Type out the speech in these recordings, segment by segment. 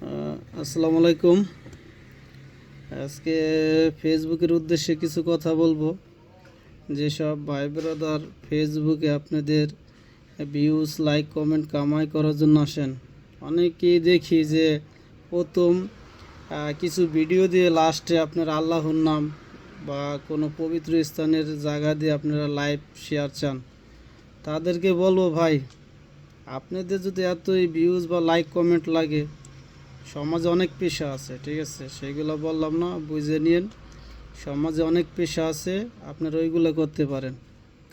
আসসালামু আলাইকুম। আজকে ফেসবুকের উদ্দেশ্যে কিছু কথা বলব। যেসব ভাই ব্রাদার ফেসবুকে আপনাদের ভিউজ লাইক কমেন্ট কামাই করার জন্য আসেন, অনেকেই দেখি যে প্রথম কিছু ভিডিও দিয়ে লাস্টে আপনারা আল্লাহর নাম বা কোনো পবিত্র স্থানের জায়গা দিয়ে আপনারা লাইভ শেয়ার চান। তাদেরকে বলব, ভাই, আপনাদের যদি এতই ভিউজ বা লাইক কমেন্ট লাগে সমাজে অনেক পেশা আছে, ঠিক আছে? সেইগুলো বললাম না, বুঝে নিন সমাজে অনেক পেশা আছে, আপনারা ওইগুলো করতে পারেন।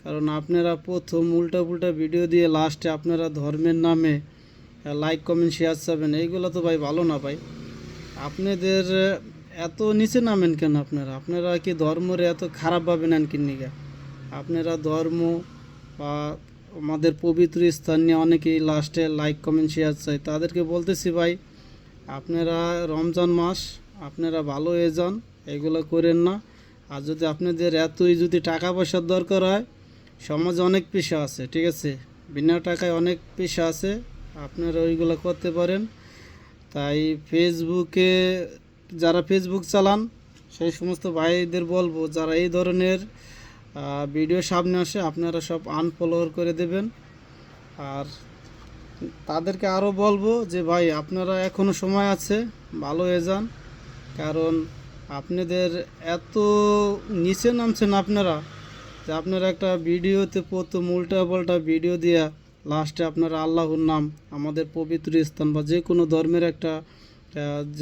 কারণ আপনারা প্রথম উল্টা পুল্টা ভিডিও দিয়ে লাস্টে আপনারা ধর্মের নামে লাইক কমেন্ট শেয়ার চাবেন, এইগুলো তো ভাই ভালো না ভাই। আপনাদের এত নিচে নামেন কেন আপনারা? আপনারা কি ধর্মরে এত খারাপভাবে নেন কিনিকা আপনারা ধর্ম বা আমাদের পবিত্র স্থান নিয়ে অনেকেই লাস্টে লাইক কমেন্ট শেয়ার চাই তাদেরকে বলতেছি ভাই আপনারা রমজান মাস, আপনারা ভালো হয়ে যান এগুলো করেন না। আর যদি আপনাদের এতই যদি টাকা পয়সার দরকার হয়, সমাজে অনেক পেশা আছে, ঠিক আছে? বিনা টাকায় অনেক পেশা আছে, আপনারা ওইগুলো করতে পারেন। তাই ফেসবুকে যারা ফেসবুক চালান, সেই সমস্ত ভাইদের বলব, যারা এই ধরনের ভিডিও সামনে আসে, আপনারা সব আনফলোয়ার করে দেবেন। আর তাদেরকে আরও বলব যে, ভাই, আপনারা এখনও সময় আছে, ভালো হয়ে যান। কারণ আপনাদের এত নিচে নামছেন আপনারা যে, আপনারা একটা ভিডিওতে প্রথম উল্টা পাল্টা ভিডিও দিয়া লাস্টে আপনারা আল্লাহর নাম, আমাদের পবিত্র স্থান বা যে কোনো ধর্মের একটা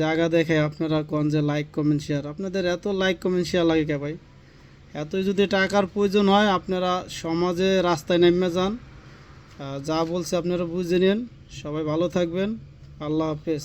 জায়গা দেখে আপনারা কন যে লাইক কমেন্ট শেয়ার আপনাদের এত লাইক কমেন্ট শেয়ার লাগে কে ভাই? এতই যদি টাকার প্রয়োজন হয়, আপনারা সমাজে রাস্তায় নেমে যান। যা বলছে আপনারা বুঝে নিন। সবাই ভালো থাকবেন। আল্লাহ হাফেজ।